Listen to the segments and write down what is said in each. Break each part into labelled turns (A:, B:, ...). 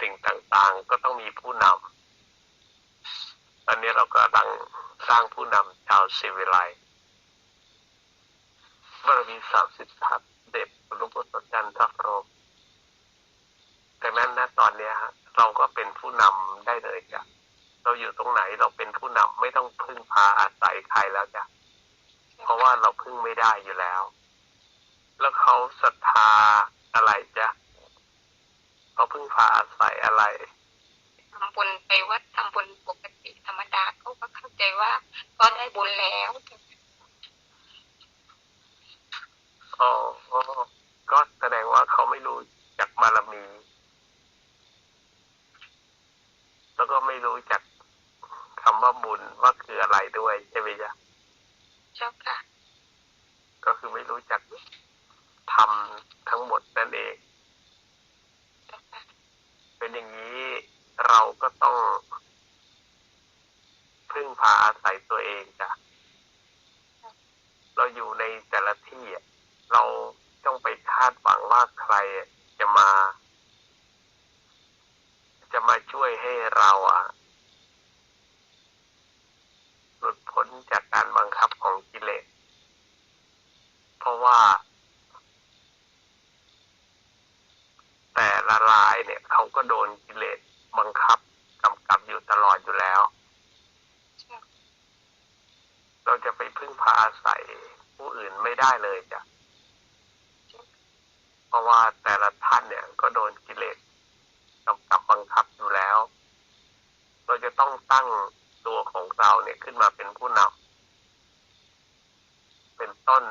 A: สิ่งต่างๆ ก็ต้องมีผู้นำตอนนี้เราก็กำลังสร้างผู้นำชาวศิวิไลบารมีสามสิบทัศเด็จหลวงปู่สดจันทร์โรมดังนั้นนะตอนเนี้ยฮะเราก็เป็นผู้นำได้เลยจ้ะเราอยู่ตรงไหนเราเป็นผู้นำไม่ต้องพึ่งพาอาศัยใครแล้วจ้ะเพราะว่าเราพึ่งไม่ได้อยู่แล้ว แล้วเขาศรัทธาอะไรจ้ะ เขาพึ่งพาอาศัยอะไร
B: ทำบุญไปวัดทำบุญปกติธรรมดาเขาก็เข้าใจว่า ก็ได้บุญแล้ว
A: อ๋อก็แสดงว่าเขาไม่รู้จักบารมี แล้วก็ไม่รู้จักคำว่าบุญว่าคืออะไรด้วยใช่ไหมจ๊ะ
B: เจ้าค่ะ
A: ก็คือไม่รู้จักทำทั้งหมดนั่นเอง
B: เจ้าค่ะ
A: เป็นอย่างนี้เราก็ต้องพึ่งพาอาศัยตัวเองจ้ะเราอยู่ในแต่ละที่เราต้องไปคาดหวังว่าใครจะมา จะมาช่วยให้เราอะหลุดพ้นจากการบังคับของกิเลส เพราะว่า แต่ละราย เนี่ยเขาก็โดนกิเลสบังคับกำกับอยู่ตลอดอยู่แล้ว
B: เจ้า
A: เราจะไปพึ่งพาอาศัยผู้อื่นไม่ได้เลยจ้ะเพราะว่าแต่ละท่านเนี่ย ก็โดนกิเลสกำกับบังคับอยู่แล้ว เราจะต้องตั้งตัวของเราเนี่ยขึ้นมาเป็นผู้นำเป็นต้น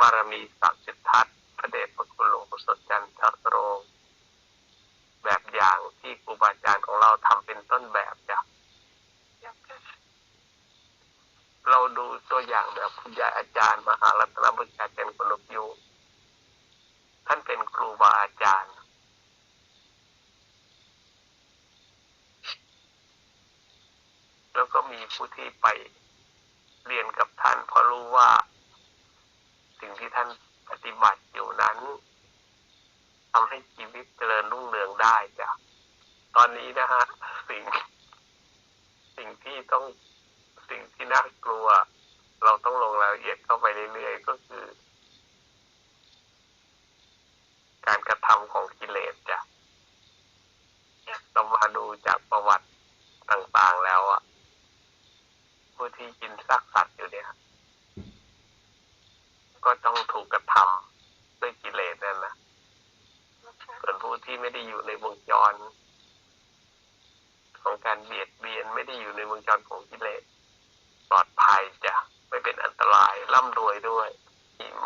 A: บารมีสามสิบทัศน์พระเดชพระคุณหลวงปู่สดจันทร์โร แบบอย่างที่ครูบาอาจารย์ของเราทำเป็นต้นแบบจ้ะ
B: เจ้าค่ะ
A: เราดูตัวอย่างแบบคุณยายอาจารย์ มหารัตนบุญญาเจนกนกยูท่านเป็นครูบาอา จารย์ แล้วก็มีผู้ที่ไปเรียนกับท่านเพราะรู้ว่า สิ่งที่ท่านปฏิบัติอยู่นั้นทำให้ชีวิตเจริญรุ่งเรืองได้จ้ะตอนนี้นะฮะสิ่ง สิ่งที่ต้องสิ่งที่น่ากลัว เราต้องลงรายละเอียดเข้าไปเรื่อยๆก็คือ การกระทำของกิเลสจ้ะเรามาดูจากประวัติต่างๆแล้วอะผู้ที่กินซากสัตว์อยู่เนี่ย ก็ต้องถูกกระทำด้วยกิเลสนั่นนะส่วนผู้ที่ไม่ได้อยู่ในวงจร ของการเบียดเบียนไม่ได้อยู่ในวงจรของกิเลสปลอดภัยจ้ะไม่เป็นอันตรายร่ำรวยด้วย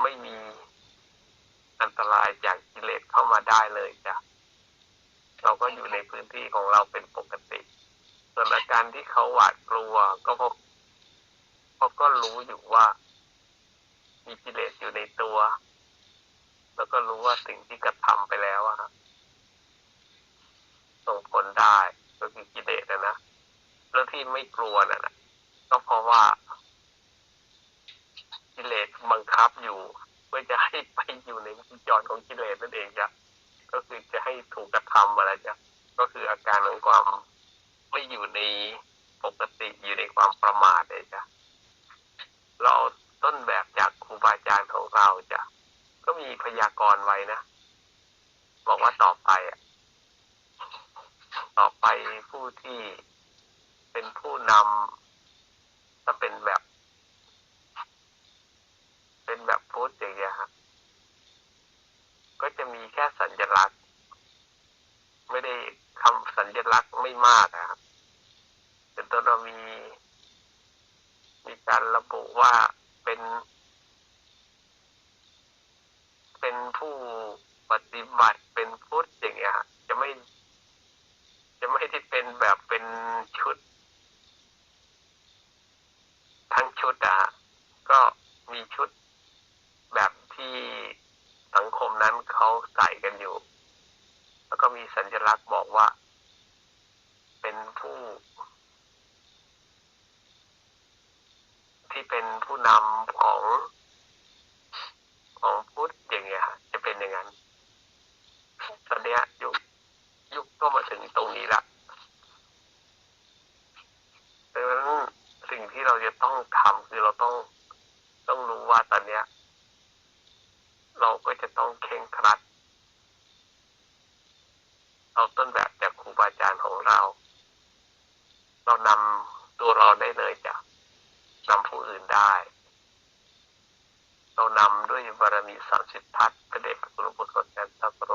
A: ไม่มี อันตรายจากกิเลสเข้ามาได้เลยจ้ะเราก็อยู่ในพื้นที่ของเราเป็นปกติ ส่วนอาการที่เขาหวาดกลัว ก็เพราะเพราะก็รู้อยู่ว่า มีกิเลสอยู่ในตัว แล้วก็รู้ว่าสิ่งที่กระทำไปแล้วอะฮะส่งผลได้ก็คือกิเลสนะนะแล้วที่ไม่กลัวน่ะนะก็เพราะว่ากิเลสบังคับอยู่ เพื่อจะให้ไปอยู่ในวงจรของกิเลสนั่นเองจ้ะก็คือจะให้ถูกกระทำอะไรจ้ะก็คืออาการของความไม่อยู่ในปกติอยู่ในความประมาทเลยจ้ะเราต้นแบบจากครูบาอาจารย์ของเราจ้ะก็มีพยากรณ์ไว้นะบอกว่าต่อไปอะต่อไปผู้ที่เป็นผู้นำถ้าเป็นแบบ เป็นแบบพุทธอย่างเงี้ยฮะก็จะมีแค่สัญลักษณ์ ไม่ได้คำสัญลักษณ์ไม่มากอะครับแต่ตัวเรามี มีการระบุว่าเป็น เป็นผู้ปฏิบัติเป็นพุทธอย่างเงี้ยจะไม่ จะไม่ได้เป็นแบบเป็นชุด ทั้งชุดอะฮะก็มีชุด ที่สังคมนั้นเขาใส่กันอยู่ แล้วก็มีสัญลักษณ์บอกว่า เป็นผู้ ที่เป็นผู้นำของของพุทธอย่างเงี้ยจะเป็นอย่างนั้น
B: ตอนเ
A: นี้ยยุคยุคก็มาถึงตรงนี้ละดังนั้นสิ่งที่เราจะต้องทำคือเราต้องต้องรู้ว่าตอนเนี้ย เราก็จะต้องเครัด เอาต้นแบบจากครูบาอาจารย์ของเรา เรานำตัวเราได้เลยจ้ะนำผู้อื่นได้ เรานำด้วยบารมีสามสิบทัศน์พระเดชพระคุณหลวงปู่สดแทนทัพโร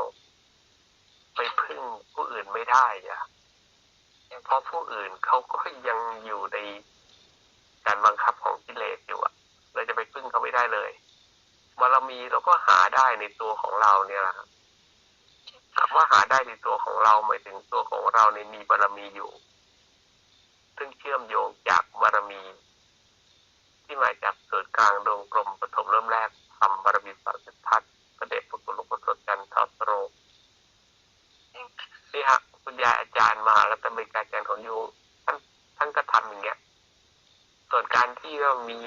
A: ไปพึ่งผู้อื่นไม่ได้จ้ะเพราะผู้อื่นเขาก็ยังอยู่ในการบังคับของกิเลสอยู่อะเราจะไปพึ่งเขาไม่ได้เลย บารมีเราก็หาได้ในตัวของเราเนี่ยแหละครับคำว่าหาได้ในตัวของเราหมายถึงตัวของเราในมีบารมีอยู่ ซึ่งเชื่อมโยงจากบารมี ที่มาจากส่วนกลางดวงกลมปฐมเริ่มแรกทำบารมีสามสิบทัศน์พระเดชพระคุณหลวงพ่อสดจันทร์โรนี่ฮะคุณยายอาจารย์มาแล้วตมีการอาจารย์ของยูท่านท่านก็ทำอย่างเงี้ย ส่วนการที่เรามี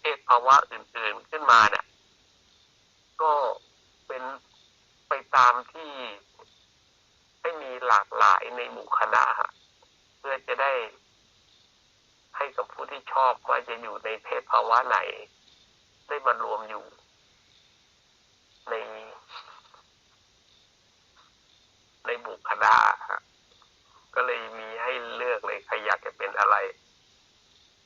A: เพศภาวะอื่น ๆขึ้นมาเนี่ย ก็เป็นไปตามที่ให้มีหลากหลายในหมู่คณะเพื่อจะได้ให้กับผู้ที่ชอบว่าจะอยู่ในเพศภาวะไหน ได้มารวมอยู่ ใน ในบุคณะก็เลยมีให้เลือกเลยใครอยากจะเป็นอะไร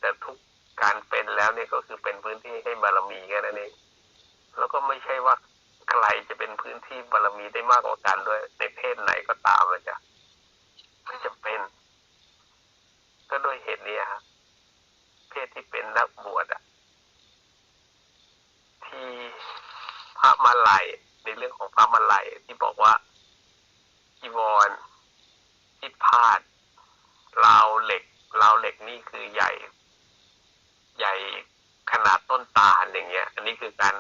A: แต่ทุกการเป็นแล้วเนี่ยก็คือเป็นพื้นที่ให้บารมีแค่นั้นเอง แล้วก็ไม่ใช่ว่าใครจะเป็นพื้นที่บารมีได้มากกว่ากันด้วยในเพศไหนก็ตามเลยจ้ะไม่จำเป็น ก็ด้วยเหตุนี้ฮะเพศที่เป็นนักบวชอะที่พระมาลัยในเรื่องของพระมาลัยที่บอกว่าจีวรที่พาดราวเหล็กราวเหล็กนี่คือใหญ่ ใหญ่ขนาดต้นตาลอย่างเงี้ย อันนี้คือการ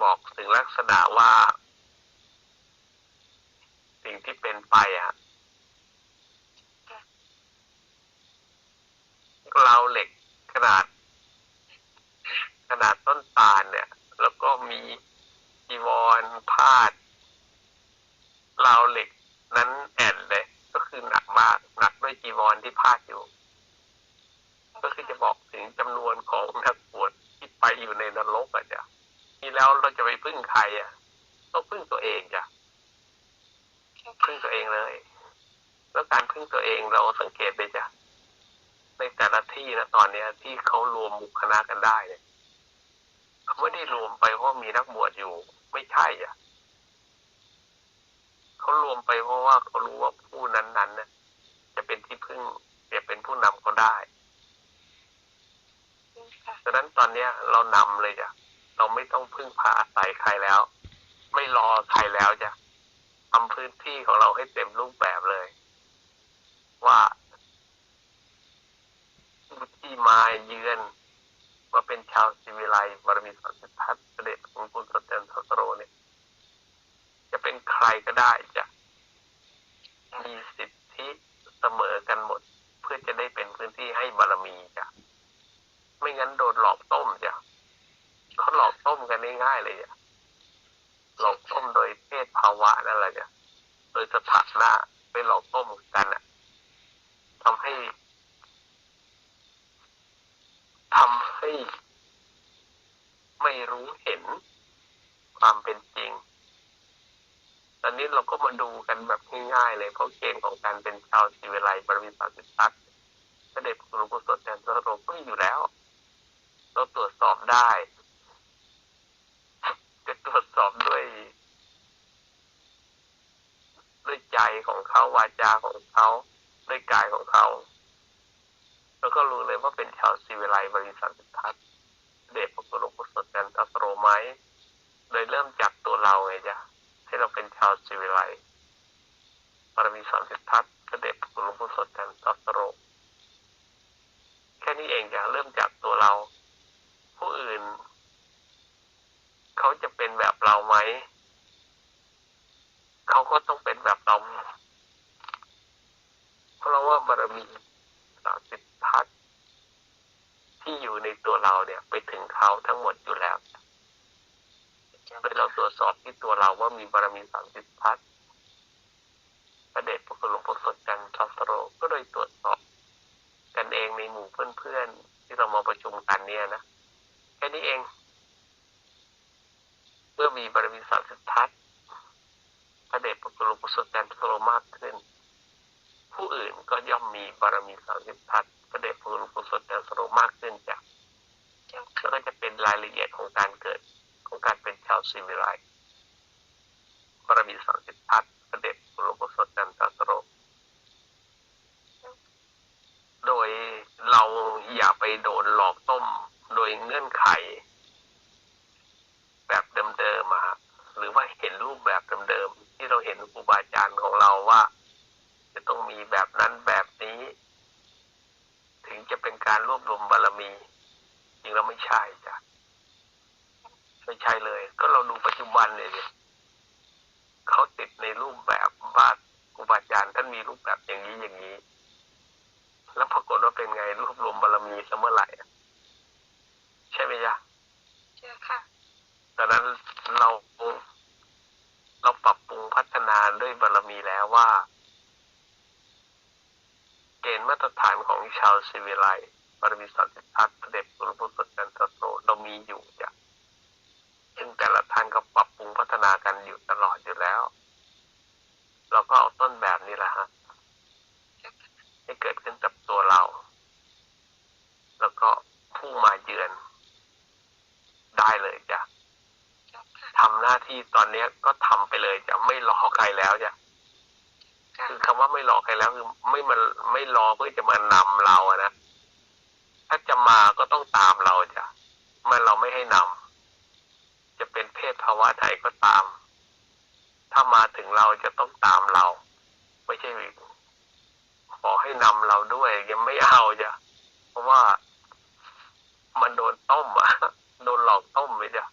A: บอกถึงลักษณะว่า สิ่งที่เป็นไปอะเราเหล็กขนาด ขนาดต้นตาลเนี่ย แล้วก็มีจีวรพาดราวเหล็กนั้นแอนเลย ก็คือหนักมากหนักด้วยจีวรที่พาดอยู่ ก็คือจะบอกถึงจำนวนของนักบวชที่ไปอยู่ในนรกอะจ้ะ แล้วเราจะไปพึ่งใครอะต้องพึ่งตัวเองจ้ะพึ่งตัวเองเลย แล้วการพึ่งตัวเองเราสังเกตไปจ้ะในแต่ละที่นะตอนเนี้ย ที่เขารวมหมู่คณะกันได้เนี่ยเขาไม่ได้รวมไปเพราะมีนักบวชอยู่ ไม่ใช่อะเขารวมไปเพราะว่าเขารู้ว่าผู้นั้นๆเนี่ยจะเป็นที่พึ่งจะเป็นผู้นำเขาได้ดังนั้นตอนเนี้ยเรานำเลยจ้ะ เราไม่ต้องพึ่งพาอาศัยใครแล้ว ไม่รอใครแล้วจ้ะทำพื้นที่ของเราให้เต็มรูปแบบเลย ว่าที่มาเยือนมาเป็นชาวสิวิไลบารมีสันติทัศน์เสด็จของคุณสเตนทสโรเนี่ย จะเป็นใครก็ได้จะมีสิทธิเสมอกันหมด เพื่อจะได้เป็นพื้นที่ให้บารมีจ้ะไม่งั้นโดนหลอกต้มจ้ะ เขาหลอกต้มกันง่ายๆเลยจ้ะหลอกต้มโดยเพศภาวะนั่นแหละจ้ะโดยสถานะไปหลอกต้มกันอะทำให้ทำให้ไม่รู้เห็นความเป็นจริง ตอนนี้เราก็มาดูกันแบบง่ายๆเลยเพราะเกณฑ์ของการเป็นชาวศิวิไลบรมีสาสิทัศน์พระเดชพระคุณหลวงพ่อสดแทนพระโรงก็มีอยู่แล้ว เราตรวจสอบได้ จะตรวจสอบด้วย ด้วยใจของเขา วาจาของเขาด้วยกายของเขา แล้วก็รู้เลยว่าเป็นชาวศิวิไลบริษัทสิทธัตน์เดชพระคุณหลวงพ่อสดแทนทัสโรไหมโดยเริ่มจากตัวเราไงจ๊ะให้เราเป็นชาวศิวิไลบารมีสามสิทธัตน์พระเดชพระคุณหลวงพ่อสดแทนทัสโรแค่นี้เองจ้ะเริ่มจากตัวเรา ผู้อื่น เขาจะเป็นแบบเราไหม เขาก็ต้องเป็นแบบเรา เพราะว่าบารมีสามสิบทัศที่อยู่ในตัวเราเนี่ย ไปถึงเขาทั้งหมดอยู่แล้วโดยเราตรวจสอบที่ตัวเราว่ามีบารมีสามสิบทัศน์ประเดชพระคุณหลวงพ่อสดจันทรัสโรก็โดยตรวจสอบ กันเองในหมู่เพื่อนๆที่เรามาประชุมกันเนี่ยนะแค่นี้เอง เมีบารมีสามสิบทัศพระเดชพระคุณหลวงปู่สดแดนโตมากขึ้น ผู้อื่นก็ย่อมมีบารมีสามสิบทัศน์พระเดชพระคุณหลวงปู่สโตมากขึ้นจ้ะ
B: เจ้า
A: แล้ว
B: ค่
A: ก็จะเป็นรายละเอียดของการเกิดของการเป็นชาวซีวิไลบารมีสามสิบทัศน์พระเดชพระคุณหลวงปู่สดแดนโตโดยเราอย่าไปโดนหลอกต้มโดยเงื่อนไข แบบเดิมๆมาหรือว่าเห็นรูปแบบเดิมๆที่เราเห็นครูบาอาจารย์ของเราว่า จะต้องมีแบบนั้นแบบนี้ ถึงจะเป็นการรวบรวมบารมี จริงแล้วไม่ใช่จ้ะไม่ใช่เลย ก็เราดูปัจจุบันเนี่ยดิเขาติดในรูปแบบว่าครูบาอาจารย์ท่านมีรูปแบบ อย่างนี้อย่างนี้ แล้วปรากฏว่าเป็นไงรวบรวมบารมีเสมอไหร่อะใช่ไหมจ๊ะ
B: เจ้าค่ะ
A: ดังนั้นเราเราปรับปรุงพัฒนาด้วยบารมีแล้วว่า เกณฑ์มาตรฐานของชาวศิวิไลย์บารมีสันติพัฒน์พระเดชพระพุทธจันทโตเรามีอยู่จ้ะซึ่งแต่ละท่านก็ปรับปรุงพัฒนากันอยู่ตลอดอยู่แล้ว เราก็เอาต้นแบบนี้แหละฮะ
B: เจ้าค่ะ
A: ให้เกิดขึ้นกับตัวเรา แล้วก็ ผู้มาเยือน ได้เลยจ้ะ
B: เจ้าค่ะ
A: ทำหน้าที่ตอนเนี้ยก็ทำไปเลยจะไม่รอใครแล้วจ้ะ
B: ค่ะ
A: คือคำว่าไม่รอใครแล้วคือไม่มันไม่รอเพื่อจะมานำเราอะนะถ้าจะมาก็ต้องตามเราจ้ะมันเราไม่ให้นำจะเป็นเพศภาวะใดก็ตาม ถ้ามาถึงเราจะต้องตามเรา ไม่ใช่ขอให้นำเราด้วยยังไม่เอาจ้ะเพราะว่า มันโดนต้มอะโดนหลอกต้มไปจ้ะ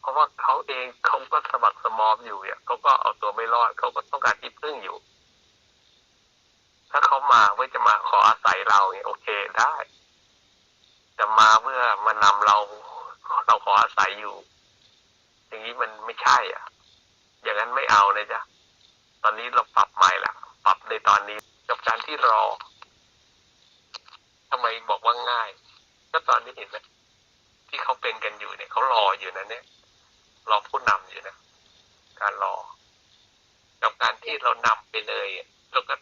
A: เพราะว่าเขาเองเขาก็สะบักสมอมอยู่เนี่ยเขาก็เอาตัวไม่รอดเขาก็ต้องการที่พึ่งอยู่ ถ้าเขามาเพื่อจะมาขออาศัยเราเนี่ยโอเคได้แต่มาเพื่อมานำเราเราขออาศัยอยู่ อย่างนี้มันไม่ใช่ อะ อย่างนั้นไม่เอาเลยจ้ะตอนนี้เราปรับใหม่ละปรับในตอนนี้กับการที่รอทำไมบอกว่าง่าย ก็ตอนนี้เห็นไหมที่เขาเป็นกันอยู่เนี่ยเขารออยู่นะเนี่ยรอผู้นำอยู่นะ การรอกับการที่เรานำไปเลยเราก็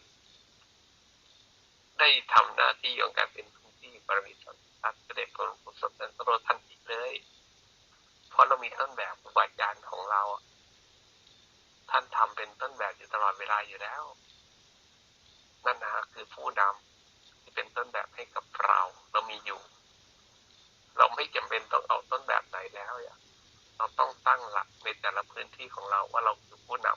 A: ได้ทำหน้าที่ของการเป็นพื้นที่บารมีสัมพัทธ์เสด็จพระองค์สมเด็จพระโรทันทีเลยเพราะเรามีต้นแบบครูบาอาจารย์ของเราท่านทำเป็นต้นแบบอยู่ตลอดเวลาอยู่แล้ว นั่นนะคือผู้นำที่เป็นต้นแบบให้กับเรา เรามีอยู่ เราไม่จำเป็นต้องเอาต้นแบบไหนแล้วอะเราต้องตั้งหลักในแต่ละพื้นที่ของเราว่าเราคือผู้น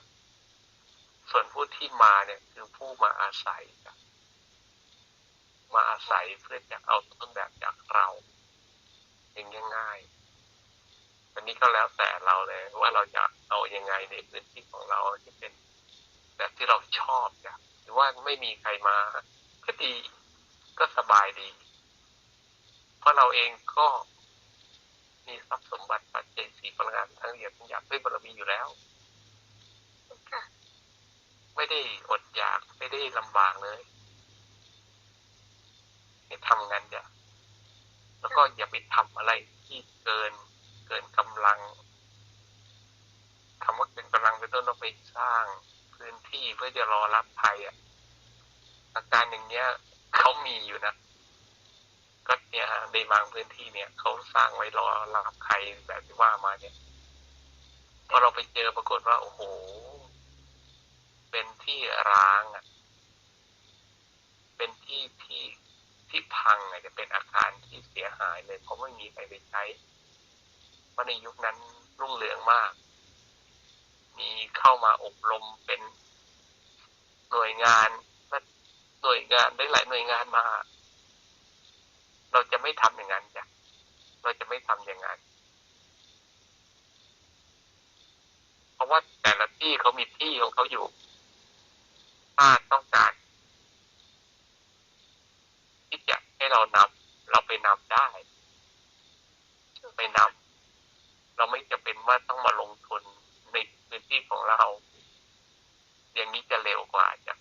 A: ำส่วนผู้ที่มาเนี่ยคือผู้มาอาศัยมาอาศัยเพื่อจะเอาต้นแบบจากเราอย่างง่ายๆอันนี้ก็แล้วแต่เราเลยว่าเราจะเอายังไงในพื้นที่ของเราที่เป็นแบบที่เราชอบจ้ะหรือว่าไม่มีใครมาก็ดีก็สบายดี ราะเราเองก็มีทรัพย์สมบัติปัจเจกสีพลังงานทั้งเหยียบทั้งหยาบด้วยบารมีอยู่แล้ว
B: ค่ะ
A: ไม่ได้อดอยากไม่ได้ลำบากเลยให้ทำงานอย่าแล้วก็อย่าไปทำอะไรที่เกินเกินกำลังคำว่าเกินกำลังเป็นต้นเราไปสร้างพื้นที่เพื่อจะรอรับภัยอะอาการอย่างเงี้ยเขามีอยู่นะก็ เนี่ยฮะในบางพื้นที่เนี่ยเขาสร้างไว้รอรับใครแบบที่ว่ามาเนี่ยพอเราไปเจอปรากฏว่าโอ้โห เป็นที่ร้างอะเป็นที่ที่ที่พังอะจะเป็นอาคารที่เสียหายเลยเพราะไม่มีใครไปใช้เพราะในยุคนั้นรุ่งเรืองมาก มีเข้ามาอบรมเป็นหน่วยงานหน่วยงานได้หลายหน่วยงานมา เราจะไม่ทำอย่างนั้นจ้ะเราจะไม่ทำอย่างนั้นเพราะว่าแต่ละที่เขามีที่ของเขาอยู่ถ้าต้องการที่จะให้เรานำเราไปนำได้ไปนำเราไม่จะเป็นว่าต้องมาลงทุนในพื้นที่ของเรา อย่างนี้จะเร็วกว่าจ้ะ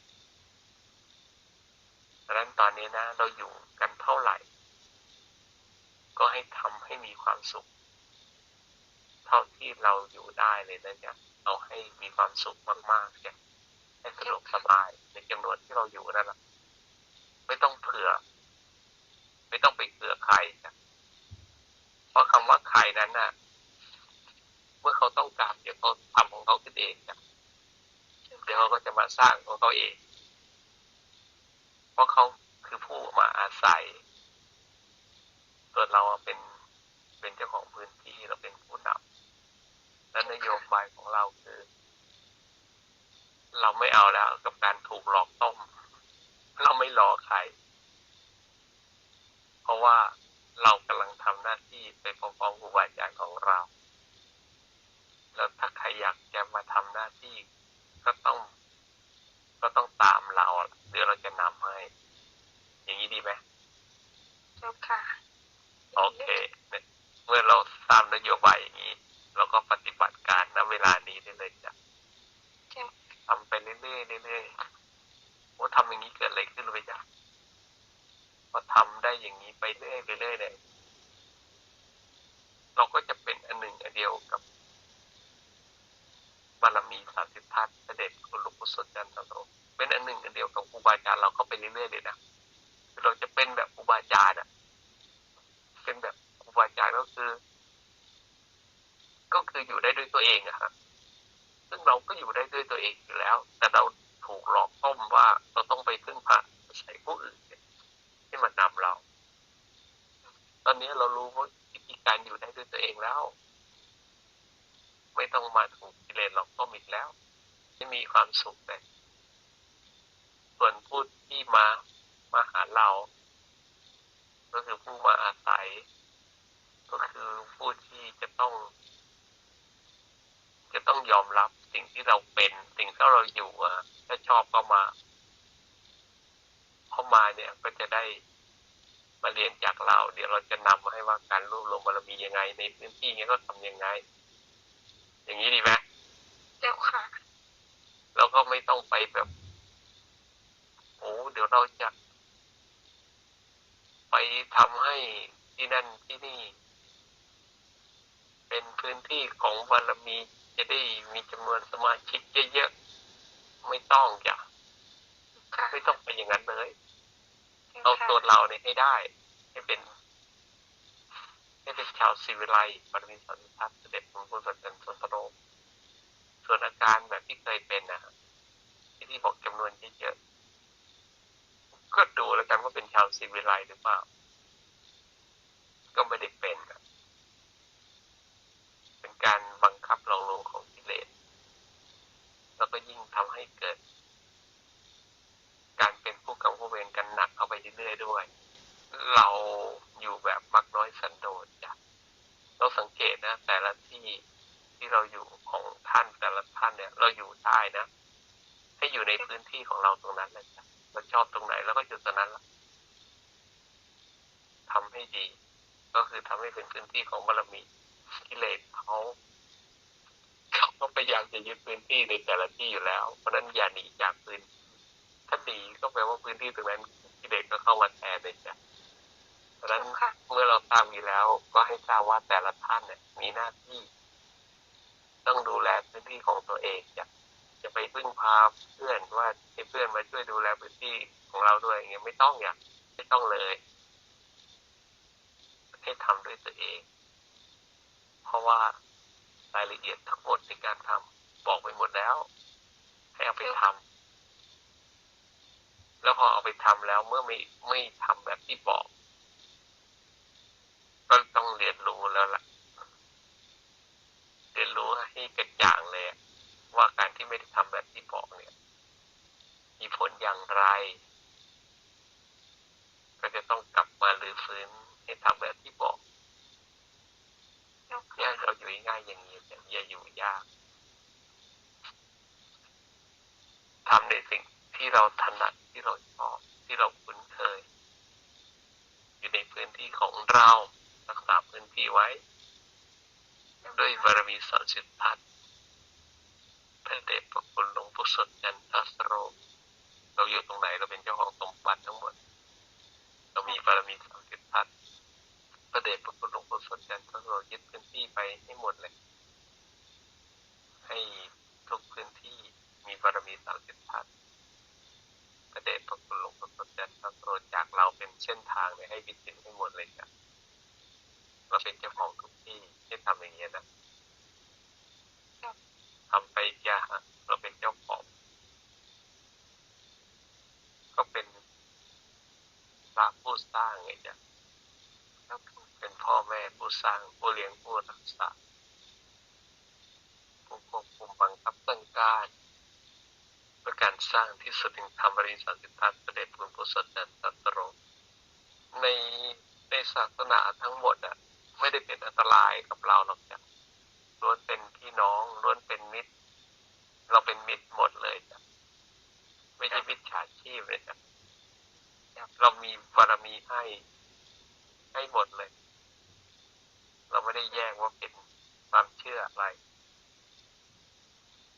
A: ดังนั้นตอนนี้นะ เราอยู่กันเท่าไหร่ ก็ให้ทำให้มีความสุข เท่าที่เราอยู่ได้เลยนะจ๊ะเอาให้มีความสุขมากๆจ้ะให้สะดวกสบายในจำนวนที่เราอยู่นั่นแหละไม่ต้องเผื่อ ไม่ต้องไปเผื่อใครจ้ะเพราะคำว่าใครนั้นน่ะ เมื่อเขาต้องการเดี๋ยวเขาทำของเขาขึ้นเองจ้ะเดี๋ยวเขาก็จะมาสร้างของเขาเอง เพราะเขาคือผู้มาอาศัย ส่วนเราเป็นเป็นเจ้าของพื้นที่เราเป็นผู้นำและนโยบายของเราคือ เราไม่เอาแล้วกับการถูกหลอกต้ม เราไม่รอใคร เพราะว่าเรากำลังทำหน้าที่ไปพร้อมๆครูบาอาจาของเรา แล้วถ้าใครอยากจะมาทำหน้าที่ก็ต้องก็ต้องตามเราเดี๋ยวเราจะนำให้ อย่างนี้ดีไหม
B: จ้าค่ะ
A: โอเคเนี่ยเมื่อเราทราบ นโยบายอย่างนี้เราก็ปฏิบัติการณเวลานี้ได้เลยจ้ะทำไปเรื่อยๆเรื่อยๆโอ้ทำอย่างนี้เกิดอะไรขึ้นเลยจ้ะพอทำได้อย่างนี้ไปเรื่อยๆเรื่อยๆเนี่ยเราก็จะเป็นอันหนึ่งอันเดียวกับบารมีสามสิบทัศน์เสด็จคุณหลวงปู่สดจันทโตเป็นอันหนึ่งอันเดียวกับครูบาอาจารย์เราก็ไปเรื่อยๆเลยนะเราจะเป็นแบบครูบาอาจารย์อะเป็นแบบครูบาอาจารย์ก็คือ ก็คืออยู่ได้ด้วยตัวเองอะครับซึ่งเราก็อยู่ได้ด้วยตัวเองอยู่แล้ว แต่เราถูกหลอกต้มว่าเราต้องไปพึ่งพระใช้ผู้อื่นเนี่ยที่มานำเรา ตอนนี้เรารู้ว่าวิธีการอยู่ได้ด้วยตัวเองแล้ว ไม่ต้องมาถูกกิเลสหลอกต้มอีกแล้วไม่มีความสุขเลยส่วนผู้ที่มามาหาเรา ก็คือผู้มาอาศัย ก็คือผู้ที่จะต้อง จะต้องยอมรับสิ่งที่เราเป็น สิ่งที่เราอยู่อะถ้าชอบก็มาเข้ามาเนี่ยก็จะได้มาเรียนจากเรา เดี๋ยวเราจะนำมาให้ว่าการรวบรวมบารมียังไง ในพื้นที่เนี้ยก็ทำยังไง อย่างนี้ดีไหม
B: เจ้าค่ะ
A: เราก็ไม่ต้องไปแบบโอ้เดี๋ยวเราจะไปทำให้ที่นั่นที่นี่ เป็นพื้นที่ของบารมี จะได้มีจำนวนสมาชิกเยอะๆไม่ต้องจ้ะ
B: ค่ะ
A: ไม่ต้องไปอย่างนั้นเลย
B: เจ้า
A: เอา
B: ค่ะ
A: ตัวเราเนี่ยให้ได้ ให้เป็น ให้เป็นชาวศิวิไลบารมีสันทัศน์เสด็จของคุณสัจจันทสโรส่วนอาการแบบที่เคยเป็นนะที่ที่บอกจำนวนเยอะๆก็ดูแล้วกันว่าเป็นชาวศิวิไลหรือเปล่า ก็ไม่ได้เป็นอะเป็นการ บังคับเราลงของกิเลส แล้วก็ยิ่งทำให้เกิด การเป็นผู้กำผู้เวรกันหนักเข้าไปเรื่อยๆด้วย เราอยู่แบบมักน้อยสันโดษจ้ะเราสังเกตนะ แต่ละที่ที่เราอยู่ของท่านแต่ละท่านเนี่ย เราอยู่ได้นะ ให้อยู่ในพื้นที่ของเราตรงนั้นเลยจ้ะเราชอบตรงไหนแล้วก็อยู่ตรงนั้นละทำให้ดี ก็คือทำให้เป็นพื้นที่ของบารมีกิเลสเขา ก็พยายามจะยึดพื้นที่ในแต่ละที่อยู่แล้ว เพราะฉะนั้นอย่าหนีจากพื้น ถ้าหนีก็แปลว่าพื้นที่ตรงนั้นกิเลสก็เข้ามาแทนเลยจ้ะเพราะฉะนั้น
B: เจ้าค่ะ
A: เมื่อเราทราบอยู่แล้ว ก็ให้ทราบว่าแต่ละท่านเนี่ย มีหน้าที่ ต้องดูแลพื้นที่ของตัวเองจ้ะจะไปพึ่งพาเพื่อนว่าให้เพื่อนมาช่วยดูแลพื้นที่ของเราด้วยอย่างเงี้ยไม่ต้องอย่างไม่ต้องเลยให้ทำด้วยตัวเอง เพราะว่า รายละเอียดทั้งหมดในการทำบอกไปหมดแล้ว ให้เอาไปทำแล้วพอเอาไปทำแล้วเมื่อไม่ไม่ทำแบบที่บอกก็ต้องเรียนรู้แล้วล่ะ เรียนรู้ให้กระจ่างเลยว่าการที่ไม่ได้ทำแบบที่บอกเนี่ย มีผลอย่างไร ก็จะต้องกลับมาหรือฟื้นให้ทำแบบที่บอก
B: เจ้า
A: เนี่ยเราอยู่ง่ายอย่างนี้แต่อย่าอยู่ยากทำในสิ่งที่เราถนัดที่เราชอบที่เราคุ้นเคย อยู่ในพื้นที่ของเรารักษาพื้นที่ไว้ ด้วยบารมีสอนสิทธัตถ์พระเดชพระคุณหลวงปู่สดจันทสโรเราอยู่ตรงไหนเราเป็นเจ้าของสมบัติทั้งหมด เรามีบารมีสอนสิทธัตถ์พ ระเดชพระคุณหลวงพ่อสดเนี่ยถ้าเรายึดพื้นที่ไปให้หมดเลย ให้ทุกพื้นที่มีบารมีสามสิบทัศพระเดชพระคุณหลวงพ่อสดเนี่ยถ้าเรดจากเราเป็นเส้นทางเนี่ยให้วิจิตให้หมดเลยครับเราเป็นเจ้าของทุกที่ที่ทำอย่างเงี้ยนะทำไปยาเราเป็นเจ้าของ ก็เป็นพระผู้สร้างไงจ้ะแล้ว เป็นพ่อแม่ผู้สร้างผู้เลี้ยงผู้รักษาผู้ควบคุมบังคับสั่งการเพื่อการสร้างที่สุดแห่งธรรมริสัทธิทัศน์ประเดชคุณผู้สดแดนตัตโรในในศาสนาทั้งหมดอะไม่ได้เป็นอันตรายกับเราหรอกจ้ะล้วนเป็นพี่น้องล้วนเป็นมิตร เราเป็นมิตรหมดเลยจ้ะไม่ใช่มิตรฉาชีพเลยจ้ะเรามีบารมีให้ให้หมดเลย เราไม่ได้แยกว่าเป็นความเชื่ออะไร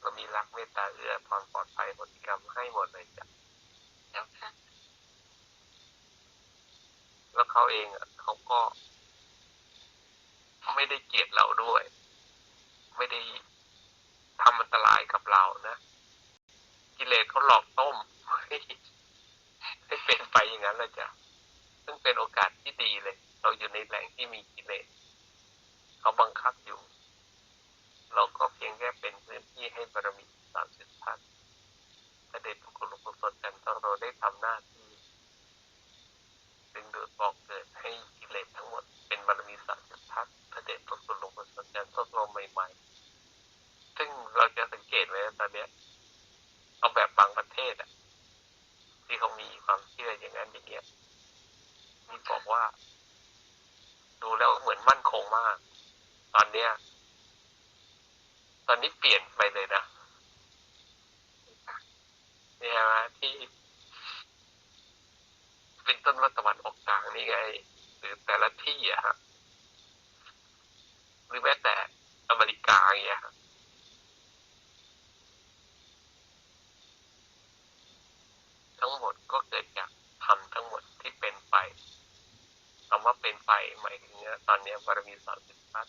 A: เรามีรักเมตตาเอื้อความปลอดภัยบริกรรมให้หมดเลยจ้ะ
B: เจ้าค่ะ
A: แล้วเขาเองอะเขาก็ไม่ได้เกลียดเราด้วย ไม่ได้ทำอันตรายกับเรานะ กิเลสเขาหลอกต้มให้ให้เป็นไปอย่างนั้นเลยจ้ะ ซึ่งเป็นโอกาสที่ดีเลย เราอยู่ในแหล่งที่มีกิเลส เขาบังคับอยู่ เราก็เพียงแค่เป็นพื้นที่ให้บารมีสามสิบทัศน์พระเดชพระคุณหลวงปู่สดจันทโรได้ทำหน้าที่ดึงดูดบอกเกิดให้กิเลสทั้งหมดเป็นบารมีสามสิบทัศน์พระเดชพระคุณหลวงปู่สดจันทโรใหม่ๆ ซึ่งเราจะสังเกตไว้ตอนเนี้ยเอาแบบบางประเทศอะที่เขามีความเชื่ออย่างนั้นอย่างเงี้ยที่บอกว่า ดูแล้วเหมือนมั่นคงมาก อนเนี้ย ตอนนี้เปลี่ยนไปเลยนะเนี่ยนะที่ เป็นต้นรัตะวันออกกลางนี่ไง หรือแต่ละที่อะฮะหรือแม้แต่อเมริกาอย่างเงี้ยทั้งหมดก็เกิดจากทำทั้งหมดที่เป็นไปคำว่าเป็นไปหมายถึงตอนเนี้ยบารมีสามสิบพัฒ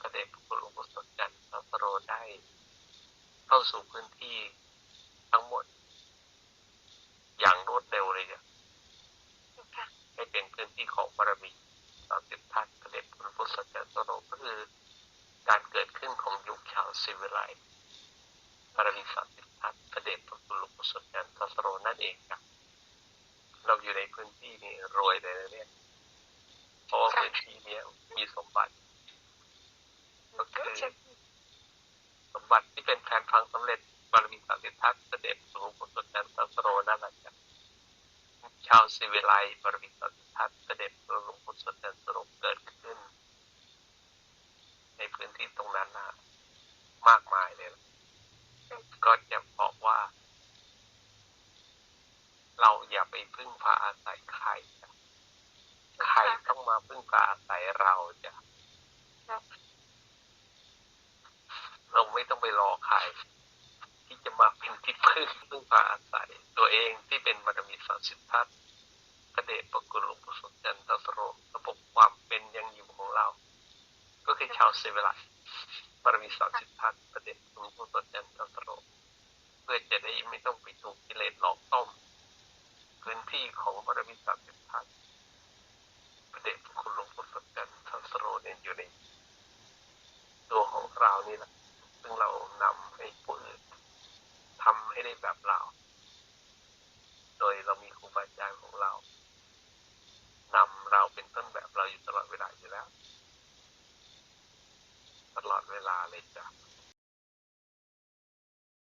A: พระเดชพระคุณหลวงปู่สดจันทร์พระสโรได้เข้าสู่พื้นที่ทั้งหมด อย่างรวดเร็วเลยเนี่ย
B: เจ้าค่ะ
A: ให้เป็นพื้นที่ของบารมีสามสิบทัศน์พระเดชพระพุทธสัจจโรก็คือการเกิดขึ้นของยุคชาวศิวิไลซ์บารมีสามสิบทัศน์พระเดชพระคุณหลวงปู่สัจจันทโรนั่นเองครับเราอยู่ในพื้นที่นี้รวยเลยนะเนี่ยเพราะว่าพื้นที่เนี้ยมีสมบัติ ก็คือสมบัติที่เป็นแผนพังสำเร็จบารมีสามสิบทัศน์พระเดชพระคุณหลวงปู่สัจจันทโรนั่นแหละครับชาวศิวิไลบารมีสัมพัทธ์เสด็จพระหลวงปู่สดจันทร์สรุปเกิดขึ้น ในพื้นที่ตรงนั้นนะมากมายเลยก็จะบอกว่า เราอย่าไปพึ่งพาอาศัยใครใครต้องมาพึ่งพาอาศัยเราจ้ะ เราไม่ต้องไปรอใครที่จะมาเป็นที่พึ่งพึ่งพาอาศัย ตัวเองที่เป็นบารมีสามสิบทัศน์พระเดชพระคุณหลวงปู่สดจันทสโรระบบความเป็นยังอยู่ของเรา ก็คือชาวเซเวลซ์บารมีสามสิบทัศน์พระเดชพระคุณหลวงปู่สดจันทสโรเพื่อจะได้ไม่ต้องไปถูกกิเลสหลอกต้มพื้นที่ของบารมีสามสิบทัศน์พระเดชพระคุณหลวงปู่สดจันทสโรเนี่ยอยู่ในตัวของเรานี่แหละ ซึ่งเรานำให้ผู้อื่นทำให้ได้แบบเรา โดยเรามีครูบาอาจารย์ของเรานำเราเป็นต้นแบบเราอยู่ตลอดเวลาอยู่แล้ว ตลอดเวลาเลยจ้ะ